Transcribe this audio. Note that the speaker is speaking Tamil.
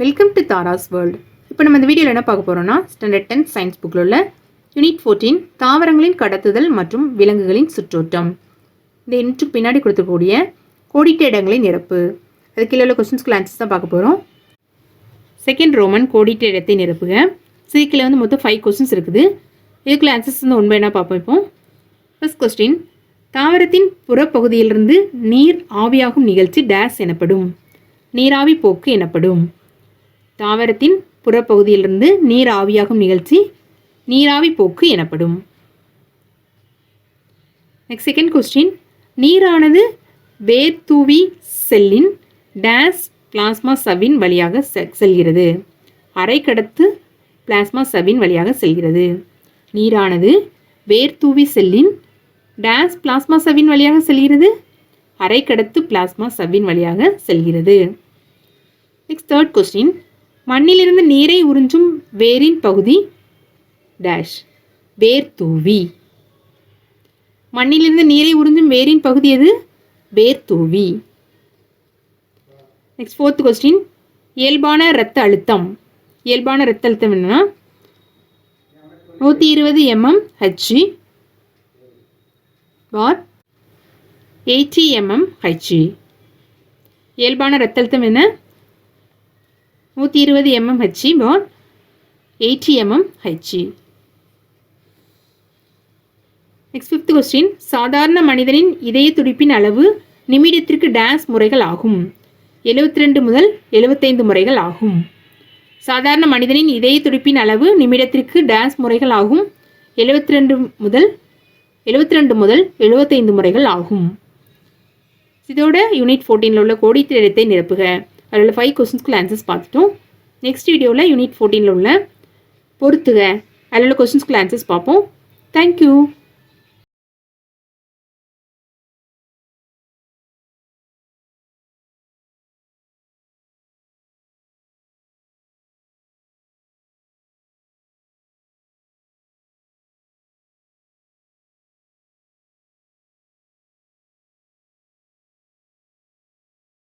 வெல்கம் டு தாராஸ் வேர்ல்டு இப்போ நம்ம இந்த வீடியோவில் என்ன பார்க்க போகிறோம்னா ஸ்டாண்டர்ட் டென்த் சயின்ஸ் புக்கில் உள்ள யூனிட் ஃபோர்டீன் தாவரங்களின் கடத்துதல் மற்றும் விலங்குகளின் சுற்றோட்டம். இந்த யூனிட்டுக்கு பின்னாடி கொடுத்துக்கூடிய கோடிட்ட இடங்களை நிரப்பு. அதுக்கு கீழே உள்ள கொஸ்டின்ஸ்க்கு ஆன்சர்ஸ் தான் பார்க்க போகிறோம் செகண்ட் ரோமன் கோடிட்ட இடத்தை நிரப்புக. சீக்கில் வந்து மொத்தம் ஃபைவ் கொஸ்டின்ஸ் இருக்குது. இதுக்குள்ள ஆன்சர்ஸ் வந்து உண்மை என்ன பார்ப்போம் இப்போ? ஃபஸ்ட் கொஸ்டின் தாவரத்தின் புறப்பகுதியிலிருந்து நீர் ஆவியாகும் நிகழ்ச்சி டேஸ் எனப்படும். நீராவி போக்கு எனப்படும். தாவரத்தின் புறப்பகுதியிலிருந்து நீர் ஆவியாகும் நிகழ்ச்சி நீராவி போக்கு எனப்படும். நெக்ஸ்ட் செகண்ட் கொஸ்டின் நீரானது வேர்தூவி செல்லின் டேஸ் பிளாஸ்மா சவ்வின் வழியாக செ- செல்கிறது. அரைக்கடத்து பிளாஸ்மா சவ்வின் வழியாக செல்கிறது. நீரானது வேர்தூவி செல்லின் டேஸ் பிளாஸ்மா சவ்வின் வழியாக செல்கிறது. அரைக்கடத்து பிளாஸ்மா சவ்வின் வழியாக செல்கிறது. நெக்ஸ்ட் தேர்ட் கொஸ்டின் மண்ணிலிருந்து நீரை உறிஞ்சும் வேரின் பகுதி டேஷ் வேர் தூவி. மண்ணிலிருந்து நீரை உறிஞ்சும் வேரின் பகுதி எது? வேர் தூவி. நெக்ஸ்ட் ஃபோர்த் கொஸ்டின் இயல்பான இரத்த அழுத்தம். இயல்பான இரத்த அழுத்தம் என்னன்னா? நூற்றி இருபது M M H G bar eighty M M H G இயல்பான இரத்த அழுத்தம் என்ன? நூற்றி இருபது MM Hg bar eighty mm Hg next fifth question சாதாரண மனிதனின் இதய துடிப்பின் அளவு நிமிடத்திற்கு டான்ஸ் முறைகள் ஆகும். 72 ரெண்டு முதல் 75 முறைகள் ஆகும். சாதாரண மனிதனின் இதய துடிப்பின் அளவு நிமிடத்திற்கு டான்ஸ் முறைகள் ஆகும். 72 ரெண்டு முதல் 72 ரெண்டு முதல் 75 முறைகள் ஆகும். இதோட யூனிட் ஃபோர்டீனில் உள்ள கோடி இடத்தை நிரப்புக. அதில் ஃபைவ் கொஸ்டின்ஸ்க்குள்ள ஆன்சர்ஸ் பார்த்துட்டோம். நெக்ஸ்ட் வீடியோவில் யூனிட் ஃபோர்டீனில் உள்ள பொறுத்துக. அதில் உள்ள கொஸ்டின்ஸ்க்குள்ள ஆன்சர்ஸ் பார்ப்போம். தேங்க்யூ